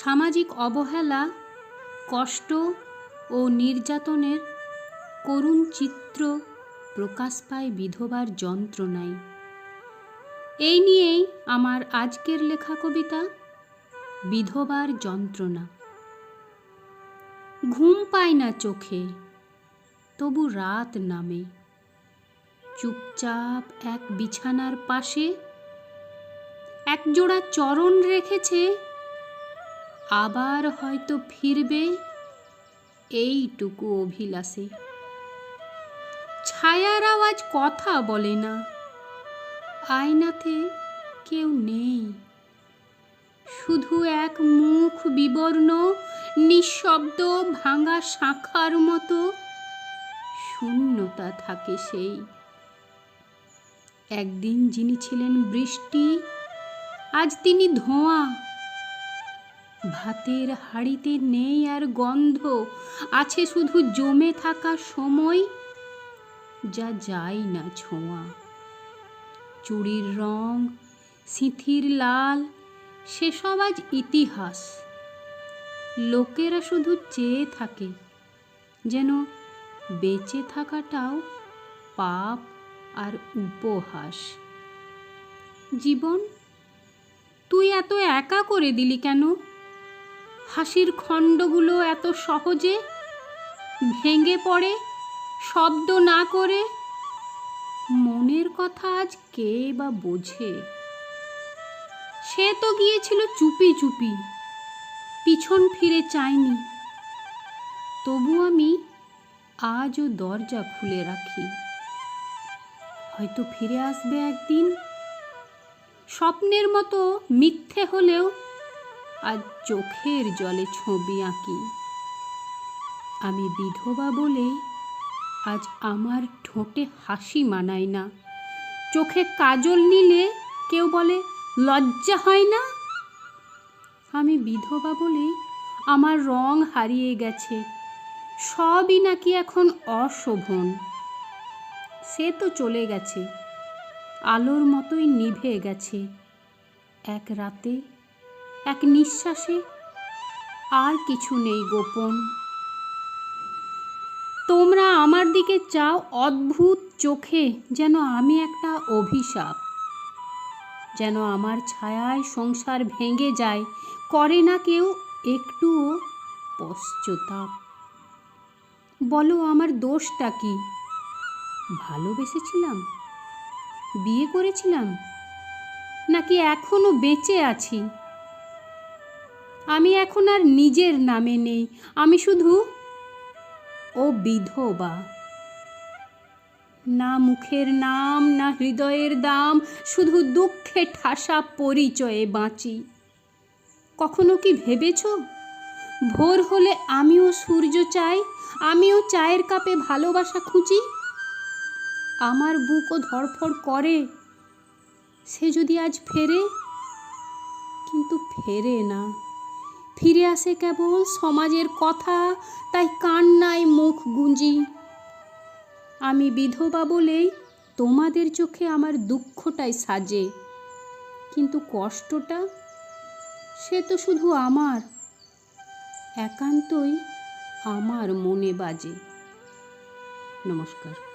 সামাজিক অবহেলা, কষ্ট ও নির্যাতনের করুণ চিত্র প্রকাশ পায় বিধবার যন্ত্রণায়। এই নিয়েই আমার আজকের লেখা কবিতা, বিধবার যন্ত্রণা। ঘুম পায় না চোখে, তবু রাত নামে। চুপচাপ এক বিছানার পাশে একজোড়া চরণ রেখেছে আবার হয়তো ফিরবে এইটুকু অভিলাষে। ছায়ার আওয়াজ কথা বলে না। আয়নাতে কেউ নেই। শুধু এক মুখ বিবর্ণ, নিঃশব্দ, ভাঙা শাখার মতো। শূন্যতা থাকে সেই। একদিন যিনি ছিলেন বৃষ্টি, আজ তিনি ধোঁয়া। ভাতের হাড়িতে নেই আর গন্ধ। আছে শুধু জমে থাকা সময়, যা যায় না ছোঁয়া। চুড়ির রং, সিঁথির লাল, সেসব আজ ইতিহাস। লোকেরা শুধু চেয়ে থাকে, যেন বেঁচে থাকাটাও পাপ আর উপহাস। জীবন, তুই এত একা করে দিলি কেন? হাসির খণ্ডগুলো এত সহজে ভেঙে পড়ে, শব্দ না করে। মনের কথা আজ কে বা বোঝে? সে তো গিয়েছিল চুপি চুপি, পিছন ফিরে চাইনি। তবু আমি আজও দরজা খুলে রাখি। হয়তো ফিরে আসবে একদিন। স্বপ্নের মতো মিথ্যে হলেও আজ চোখের জলে ছবি আঁকি। আমি বিধবা বলে আজ আমার ঠোঁটে হাসি মানায় না। চোখে কাজল নিলে কেউ বলে, লজ্জা হয় না? আমি বিধবা বলে আমার রং হারিয়ে গেছে। সবই নাকি এখন অশোভন। সে তো চলে গেছে। আলোর মতোই নিভে গেছে। এক রাতে এক নিঃশ্বাসে, আর কিছু নেই গোপন। তোমরা আমার দিকে চাও অদ্ভুত চোখে যেন আমি একটা অভিশাপ। যেন আমার ছায়ায় সংসার ভেঙে যায়, করে না কেউ একটুও পশ্চাতাপ বলো, আমার দোষটা কি? ভালোবেসেছিলাম? বিয়ে করেছিলাম? নাকি এখনও বেঁচে আছি? আমি এখন আর নিজের নামে নেই। আমি শুধু ও বিধবা। না মুখের নাম, না হৃদয়ের দাম, শুধু দুঃখে ঠাসা পরিচয়ে বাঁচি। কখনো কি ভেবেছ? ভোর হলে আমিও সূর্য চাই, আমিও চায়ের কাপে ভালোবাসা খুঁজি। আমার বুকও ধরফড় করে, সে যদি আজ ফেরে, কিন্তু ফেরে না। ফিরে আসে কেবল সমাজের কথা, তাই কান্নায় মুখ গুঁজি আমি বিধবা বলেই তোমাদের চোখে আমার দুঃখটাই সাজে, কিন্তু কষ্টটা, সে তো শুধু আমার, একান্তই আমার মনে বাজে। নমস্কার।